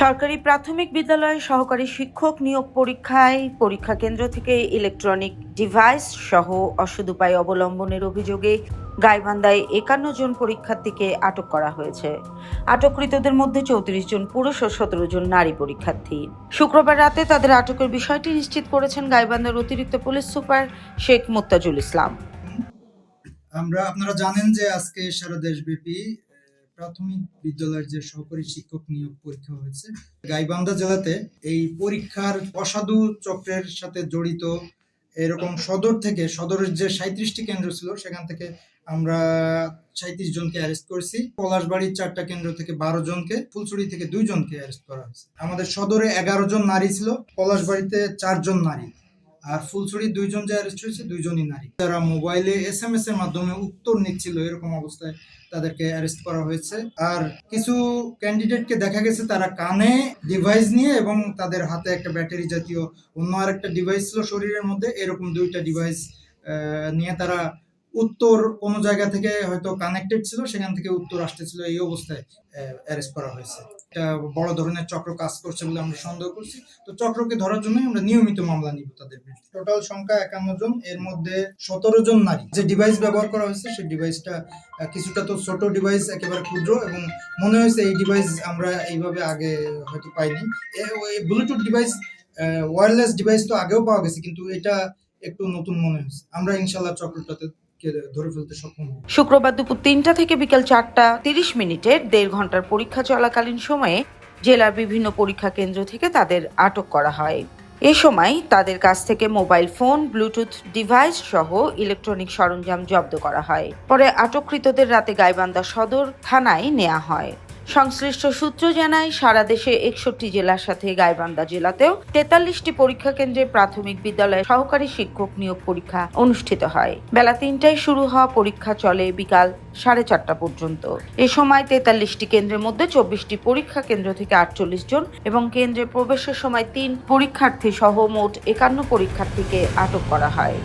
সরকারি প্রাথমিক বিদ্যালয়ে সহকারী শিক্ষক নিয়োগ পরীক্ষায় পরীক্ষা কেন্দ্র থেকে ইলেকট্রনিক ডিভাইস সহ অসদুপায় অবলম্বনের অভিযোগে গাইবান্ধায় একান্ন জন পরীক্ষার্থীকে আটক করা হয়েছে। আটককৃতদের মধ্যে চৌত্রিশ জন পুরুষ ও সতেরো জন নারী পরীক্ষার্থী। শুক্রবার রাতে তাদের আটকের বিষয়টি নিশ্চিত করেছেন গাইবান্ধার অতিরিক্ত পুলিশ সুপার শেখ মোত্তাজুল ইসলাম। আমরা, আপনারা জানেন যে আজকে সারা দেশব্যাপী প্রাথমিক বিদ্যালয়ের যে সহকারী শিক্ষক নিয়োগ পরীক্ষা হয়েছে, গাইবান্ধা জেলাতে এই পরীক্ষার অসাধু চক্রের সাথে জড়িত এরকম সদর থেকে, সদরের যে সাঁত্রিশটি কেন্দ্র ছিল, সেখান থেকে আমরা সাঁত্রিশ জনকে অ্যারেস্ট করেছি। পলাশবাড়ির চারটা কেন্দ্র থেকে বারো জনকে, ফুলছড়ি থেকে দুই জনকে অ্যারেস্ট করা হয়েছে। আমাদের সদরে এগারো জন নারী ছিল, পলাশবাড়িতে চারজন নারী। আর ফুলছড়ি দুইজন যে অ্যারেস্ট হয়েছে, দুইজনই নারী। তারা মোবাইলে এস এম এস এর মাধ্যমে উত্তর নিচ্ছিল, এরকম অবস্থায় তাদেরকে অ্যারেস্ট করা হয়েছে। আর কিছু ক্যান্ডিডেটকে দেখা গেছে, তারা কানে ডিভাইস নিয়ে এবং তাদের হাতে একটা ব্যাটারি জাতীয় অন্য আরেকটা ডিভাইস ছিল শরীরের মধ্যে, এরকম দুইটা ডিভাইস নিয়ে তারা উত্তর কোনো জায়গা থেকে হয়তো কানেক্টেড ছিল, সেখান থেকে উত্তর আসতেছিল, এই অবস্থায় অ্যারেস্ট করা হয়েছে। এটা বড় ধরনের চক্র কাজ করছে বলে আমরা সন্দেহ করছি। তো চক্রকে ধরার জন্য আমরা নিয়মিত মামলা নিব তাদের বিরুদ্ধে। টোটাল সংখ্যা একান্ন জন, এর মধ্যে সতেরো জন নারী। যে ডিভাইস ব্যবহার করা হয়েছে, সেই ডিভাইসটা কিছুটা তো ছোট ডিভাইস একেবারে ক্ষুদ্র এবং মনে হয়েছে এই ডিভাইস আমরা এইভাবে আগে হয়তো পাইনি। ব্লুটুথ ডিভাইস ওয়্যারলেস ডিভাইস তো আগেও পাওয়া গেছে, কিন্তু এটা একটু নতুন মনে হয়েছে। আমরা ইনশাল্লাহ চক্রটাতে শুক্রবার দুপুর তিনটা থেকে বিকেল চারটা তিরিশ মিনিটের দেড় ঘণ্টার পরীক্ষা চলাকালীন সময়ে জেলার বিভিন্ন পরীক্ষা কেন্দ্র থেকে তাদের আটক করা হয়। এ সময় তাদের কাছ থেকে মোবাইল ফোন, ব্লুটুথ ডিভাইস সহ ইলেকট্রনিক সরঞ্জাম জব্দ করা হয়। পরে আটককৃতদের রাতে গাইবান্ধা সদর থানায় নেওয়া হয়। সংশ্লিষ্ট সূত্র জানায়, সারা দেশে একষট্টি জেলার সাথে গাইবান্ধা জেলাতেও তেতাল্লিশটি পরীক্ষা কেন্দ্রে প্রাথমিক বিদ্যালয়ে সহকারী শিক্ষক নিয়োগ পরীক্ষা অনুষ্ঠিত হয়। বেলা তিনটায় শুরু হওয়া পরীক্ষা চলে বিকাল সাড়ে চারটা পর্যন্ত। এ সময় তেতাল্লিশটি কেন্দ্রের মধ্যে চব্বিশটি পরীক্ষা কেন্দ্র থেকে আটচল্লিশ জন এবং কেন্দ্রে প্রবেশের সময় তিন পরীক্ষার্থী সহ মোট একান্ন পরীক্ষার্থীকে আটক করা হয়।